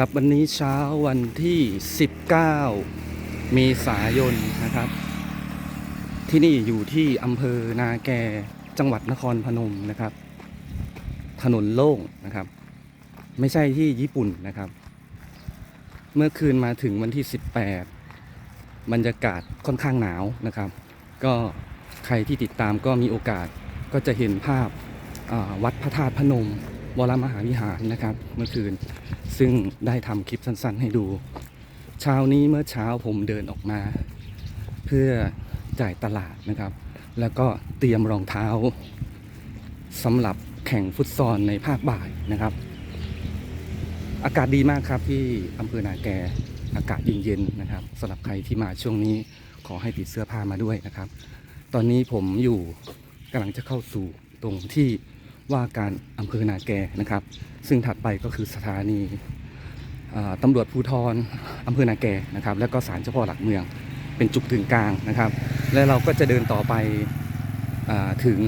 ครับวันนี้เช้าวันที่ 19 เมษายนนะครับ ที่นี่อยู่ที่อำเภอนาแกจังหวัดนครพนมนะครับ ถนนโล่งนะครับ ไม่ใช่ที่ญี่ปุ่นนะครับ เมื่อคืนมาถึงวันที่ 18 บรรยากาศค่อนข้างหนาวนะครับ ก็ใครที่ติดตามก็มีโอกาสก็จะเห็นภาพวัดพระธาตุพนม วรมหาวิหารนะครับ เมื่อคืน ซึ่งได้ทำคลิปสั้นๆ ให้ดู เช้านี้เมื่อเช้าผมเดินออกมา เพื่อจ่ายตลาดนะครับ แล้วก็เตรียมรองเท้าสำหรับแข่งฟุตซอลในภาคบ่ายนะครับ อากาศดีมากครับที่อำเภอนาแกอากาศเย็นๆนะครับสำหรับใครที่มาช่วงนี้ขอให้ติดเสื้อผ้ามาด้วยนะครับ ตอนนี้ผมอยู่กำลังจะเข้าสู่ตรงที่ ว่าการอำเภอนาแกนะครับ ซึ่งถัดไปก็คือสถานีตำรวจภูธรอำเภอนาแกนะครับ แล้วก็ศาลเจ้าพ่อหลักเมือง เป็นจุดถึงกลางนะครับ และเราก็จะเดินต่อไปอถึง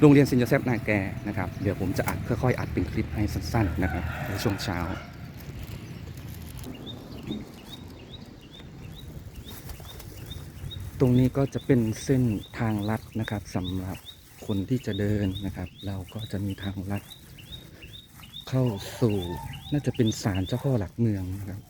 โรงเรียนซินโยเซฟนาแกนะครับ เดี๋ยวผมจะอัดค่อยๆอัดเป็นคลิปให้สั้นๆนะครับในช่วงเช้าตรงนี้ก็จะเป็นเส้นทางลัดนะครับสำหรับ คนที่จะเดินนะครับ เราก็จะมีทางลัด เข้าสู่น่าจะเป็นศาลเจ้าพ่อหลักเมืองนะครับ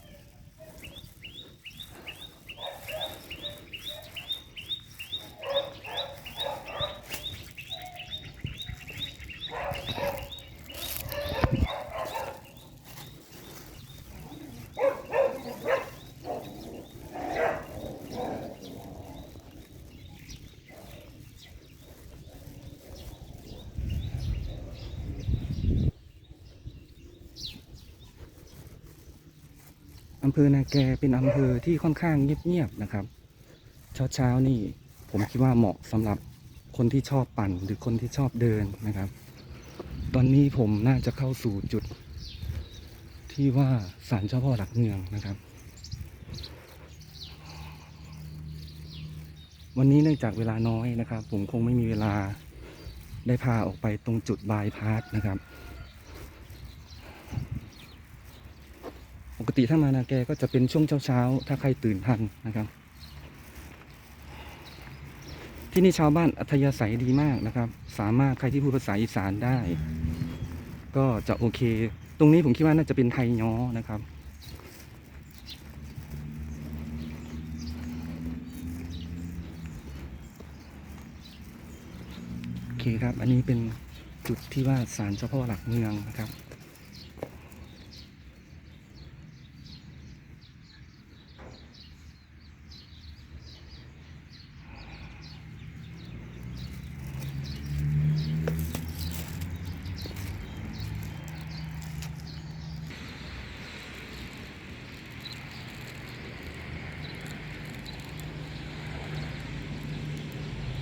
อำเภอนาแกเป็นอำเภอที่ค่อนข้างเงียบๆนะครับเช้าเช้าๆนี่ ผมคิดว่าเหมาะสำหรับคนที่ชอบปั่นหรือคนที่ชอบเดินนะครับ ตอนนี้ผมน่าจะเข้าสู่จุด ที่ว่าศาลเจ้าพ่อหลักเมืองนะครับ วันนี้เนื่องจากเวลาน้อยนะครับ ผมคงไม่มีเวลาได้พาออกไปตรงจุดบายพาสนะครับ ปกติถ้ามานาแกก็จะเป็นช่วงเช้าๆ ถ้าใครตื่นทันนะครับ ที่นี่ชาวบ้านอัธยาศัยดีมากนะครับ สามารถใครที่พูดภาษาอีสานได้ ก็จะโอเค ตรงนี้ผมคิดว่าน่าจะเป็นไทยย้อนะครับโอเคครับ อันนี้เป็นจุดที่ว่าศาลเจ้าพ่อหลักเมืองนะครับ